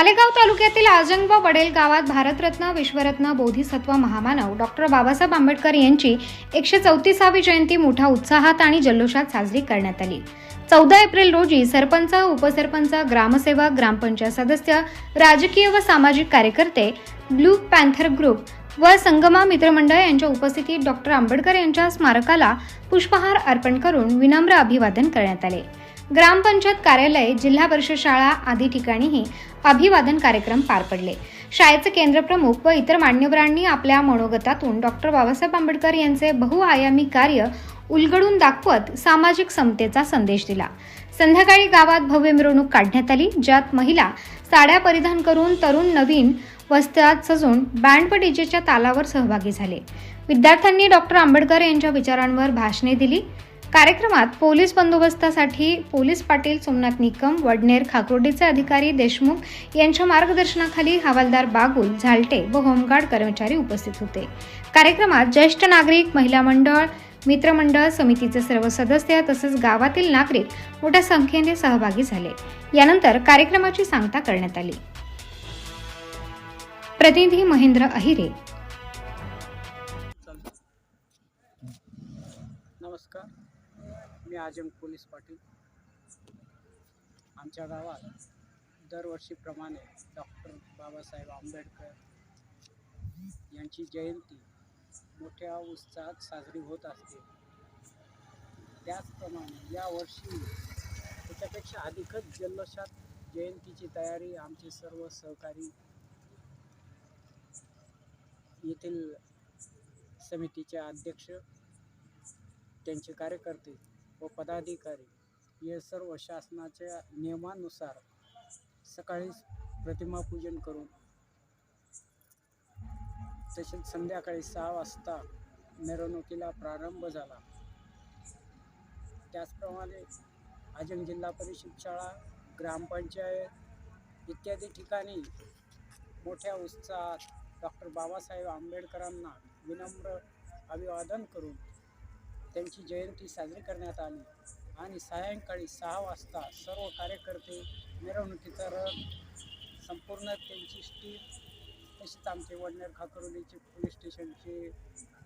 मालेगाव तालुक्यातील आजंगबा वडेल गावात भारतरत्न विश्वरत्न बोधिसत्व महामानव डॉक्टर बाबासाहेब आंबेडकर यांची एकशे चौतीसावी जयंती मोठ्या उत्साहात आणि जल्लोषात साजरी करण्यात आली. चौदा एप्रिल रोजी सरपंच उपसरपंच ग्रामसेवक ग्रामपंचायत सदस्य राजकीय व सामाजिक कार्यकर्ते ब्लू पॅन्थर ग्रुप व संगमा मित्रमंडळ यांच्या उपस्थितीत डॉक्टर आंबेडकर यांच्या स्मारकाला पुष्पहार अर्पण करून विनम्र अभिवादन करण्यात आले. ग्रामपंचायत कार्यालय जिल्हा परिषद शाळा आदी ठिकाणीही अभिवादन कार्यक्रम पार पडले. शाळेचे केंद्रप्रमुख व इतर मान्यवरांनी आपल्या मनोगतातून डॉक्टर बाबासाहेब आंबेडकर यांचे बहुआयामी कार्य उलगडून दाखवत सामाजिक समतेचा संदेश दिला. संध्याकाळी गावात भव्य मिरवणूक काढण्यात आली ज्यात महिला साड्या परिधान करून तरुण नवीन वस्त्रात सजून बँड व डीजेच्या तालावर सहभागी झाले. विद्यार्थ्यांनी डॉक्टर आंबेडकर यांच्या विचारांवर भाषणे दिली. कार्यक्रमात पोलीस बंदोबस्तासाठी पोलीस पाटील सोमनाथ निकम वडनेर खाकरोडीचे अधिकारी देशमुख यांच्या मार्गदर्शनाखाली हवालदार बागुल झालटे व होमगार्ड कर्मचारी उपस्थित होते. कार्यक्रमात ज्येष्ठ नागरिक महिला मंडळ मित्रमंडळ समितीचे सर्व सदस्य तसेच गावातील नागरिक मोठ्या संख्येने सहभागी झाले. यानंतर कार्यक्रमाची सांगता करण्यात आली. प्रतिनिधी महेंद्र अहिरे. नमस्कार. मी आजम पोलीस पाटील. आमच्या गावात दरवर्षीप्रमाणे डॉक्टर बाबासाहेब आंबेडकर यांची जयंती मोठ्या उत्साहात साजरी होत असते. त्याचप्रमाणे यावर्षी त्याच्यापेक्षा अधिकच जल्लोषात जयंतीची तयारी आमचे सर्व सहकारी येथील समितीचे अध्यक्ष त्यांचे कार्यकर्ते व पदाधिकारी हे सर्व शासनाच्या नियमानुसार सकाळी प्रतिमा पूजन करून तसेच संध्याकाळी सहा वाजता मिरवणुकीला प्रारंभ झाला. त्याचप्रमाणे आजम जिल्हा परिषद शाळा ग्रामपंचायत इत्यादी ठिकाणी मोठ्या उत्साहात डॉक्टर बाबासाहेब आंबेडकरांना विनम्र अभिवादन करून त्यांची जयंती साजरी करण्यात आली. आणि सायंकाळी सहा वाजता सर्व कार्यकर्ते मिरवणुकीचा रथ संपूर्ण त्यांची स्टीम तसेच आमचे वडनेर खाकरोलीचे पोलीस स्टेशनचे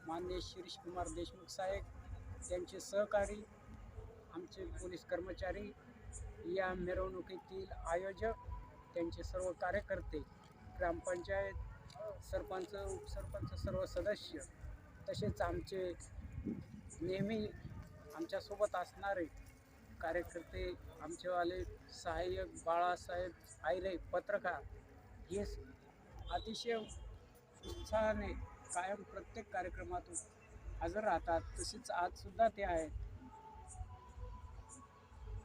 मान्य शिरीष कुमार देशमुख साहेब त्यांचे सहकारी आमचे पोलीस कर्मचारी या मिरवणुकीतील आयोजक त्यांचे सर्व कार्यकर्ते ग्रामपंचायत सरपंच उपसरपंच सर्व सदस्य तसेच आमचे नेहमी आमच्यासोबत असणारे कार्यकर्ते आमचेवाले सहाय्यक बाळासाहेब आयरे पत्रकार हे अतिशय उत्साहाने कायम प्रत्येक कार्यक्रमातून हजर राहतात. तसेच आजसुद्धा ते आहेत.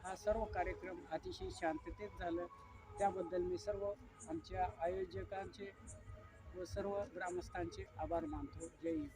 हा सर्व कार्यक्रम अतिशय शांततेत झालं. त्याबद्दल मी सर्व आमच्या आयोजकांचे व सर्व ग्रामस्थांचे आभार मानतो. जय हिंद.